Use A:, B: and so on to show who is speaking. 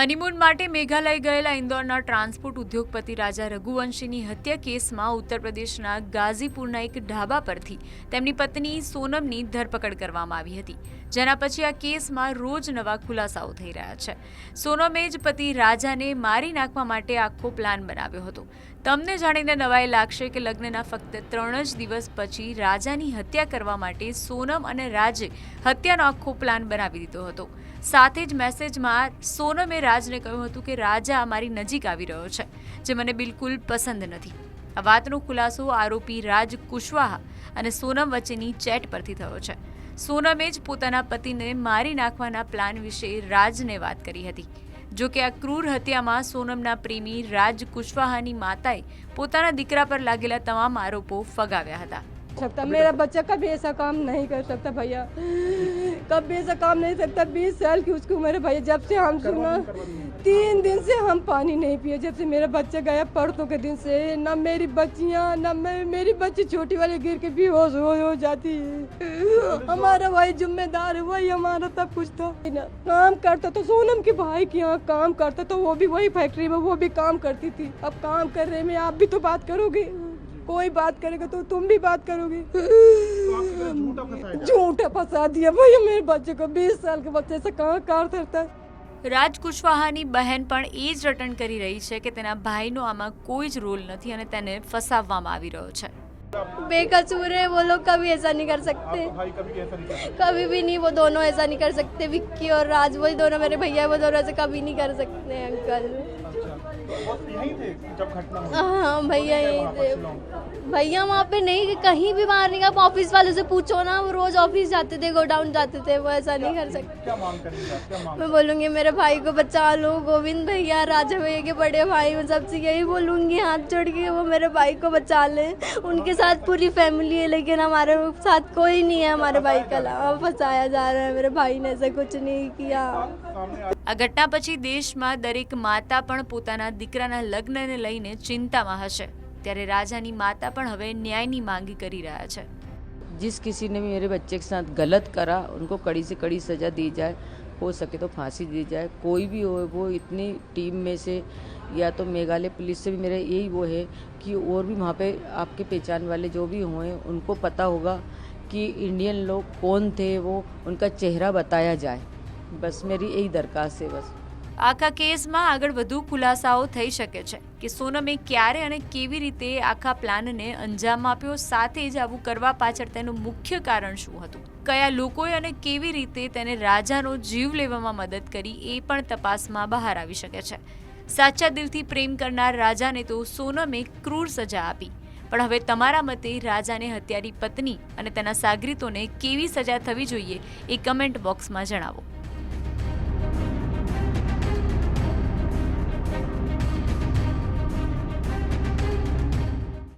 A: Honeymoon માટે મેઘાલય ગયેલા ઇન્દોરના transport ઉદ્યોગપતિ રાજા રઘુવંશીની હત્યા કેસમાં ઉત્તર પ્રદેશના ગાઝીપુરના એક ઢાબા પરથી તેમની પત્ની સોનમની ધરપકડ કરવામાં આવી હતી, જેના પછી આ કેસમાં રોજ નવા ખુલાસાઓ થઈ રહ્યા છે. સોનમે જ પતિ રાજાને મારી નાખવા માટે આખો પ્લાન બનાવ્યો હતો. તમને જાણીને નવાઈ લાગશે કે લગ્નના ફક્ત ત્રણ જ દિવસ પછી રાજાની હત્યા કરવા માટે સોનમ અને રાજે હત્યાનો આખો પ્લાન બનાવી દીધો હતો. સાથે જ મેસેજમાં સોનમે રાજને કહ્યું હતું કે રાજા મારી નજીક આવી રહ્યો છે, જે મને બિલકુલ પસંદ નથી. આ વાતનો ખુલાસો આરોપી રાજ કુશવાહા અને સોનમ વચ્ચેની ચેટ પરથી થયો છે. સોનમે જ પોતાના પતિને મારી નાખવાના પ્લાન વિશે રાજને વાત કરી હતી. જો કે આ ક્રૂર હત્યામાં સોનમના પ્રેમી રાજ કુશવાહાની માતાએ પોતાના દીકરા પર લાગેલા તમામ આરોપો ફગાવ્યા હતા.
B: सकता। मेरा बच्चा कभी ऐसा काम नहीं कर सकता भैया। कभी ऐसा काम नहीं सकता। बीस साल की उसकी उम्र है भैया। जब से हम सुना तीन दिन से हम पानी नहीं पिए। जब से मेरा बच्चा गया परसों के दिन से न मेरी बच्चियाँ न मैं मेरी बच्ची छोटी वाली गिर के बेहोश हो, हो जाती। है हमारा वही जिम्मेदार है वही हमारा सब कुछ था ना काम करता तो सोनम के भाई के यहाँ काम करता तो वो भी वही फैक्ट्री में वो भी काम करती थी। अब काम कर रहे में आप भी तो बात करोगे। कोई बात करेगा तो तुम भी बात करोगे झूठा फंसा दिया भैया मेरे बच्चे को बीस साल के बच्चे से कहाँ कार करता है
A: રાજ કુશવાહાની બહેન પણ એ જ રટણ કરી રહી છે કે તેના ભાઈનો આમાં કોઈ જ રોલ નથી અને તેને ફસાવવામાં આવી રહ્યો છે
C: बेकसूर है वो लोग कभी ऐसा नहीं कर सकते
D: भाई कभी ऐसा नहीं करता
C: कभी भी नहीं वो दोनों ऐसा नहीं कर सकते विक्की और राज वही दोनों मेरे भैया वो दोनों ऐसे कभी नहीं कर सकते हैं अंकल हाँ भैया यही थे भैया वहाँ पे नहीं कहीं भी बाहर नहीं गए ऑफिस वाले से पूछो ना वो रोज ऑफिस जाते थे गोडाउन जाते थे वो ऐसा नहीं कर सकते
D: क्या मांग करेंगे आप क्या मांग
C: मैं बोलूँगी मेरे भाई को बचा लो गोविंद भैया राजा भैया के बड़े भाई मैं सबसे यही बोलूँगी हाथ जोड़ के वो मेरे भाई को बचा ले उनके साथ पूरी फैमिली है लेकिन हमारे साथ कोई नहीं है हमारे भाई का अलावा फंसाया जा रहा है मेरे भाई ने ऐसा कुछ नहीं किया
D: सामने आ-
A: આ ઘટના પછી દેશમાં દરેક માતા પણ પોતાના દીકરાના લગ્નને લઈને ચિંતામાં હશે ત્યારે રાજાની માતા પણ હવે ન્યાયની માંગ કરી રહ્યા છે
E: जिस किसी ने भी मेरे बच्चे के साथ गलत करा उनको कड़ी से कड़ी सज़ा दी जाए हो सके तो फांसी दी जाए कोई भी हो वो इतनी टीम में से या तो मेघालय पुलिस से भी मेरा यही वो है कि और भी वहाँ पे आपके पहचान वाले जो भी हुए उनको पता होगा कि इंडियन लोग कौन थे वो उनका चेहरा बताया जाए बस मेरी यही दरखास्त है बस
A: આખા કેસમાં આગળ વધુ ખુલાસાઓ થઈ શકે છે કે સોનમે ક્યારે અને કેવી રીતે આખા પ્લાનને અંજામ આપ્યો, સાથે જ આવું કરવા પાછળ તેનું મુખ્ય કારણ શું હતું? કયા લોકોએ અને કેવી રીતે તેને રાજાનો જીવ લેવામાં મદદ કરી એ પણ તપાસમાં બહાર આવી શકે છે. સાચા દિલથી પ્રેમ કરનાર રાજાને તો સોનમે ક્રૂર સજા આપી. પણ હવે તમારા મતે રાજાને હત્યારી પત્ની અને તેના સાગરીતોને કેવી સજા થવી જોઈએ એ કમેન્ટ બોક્સમાં જણાવો.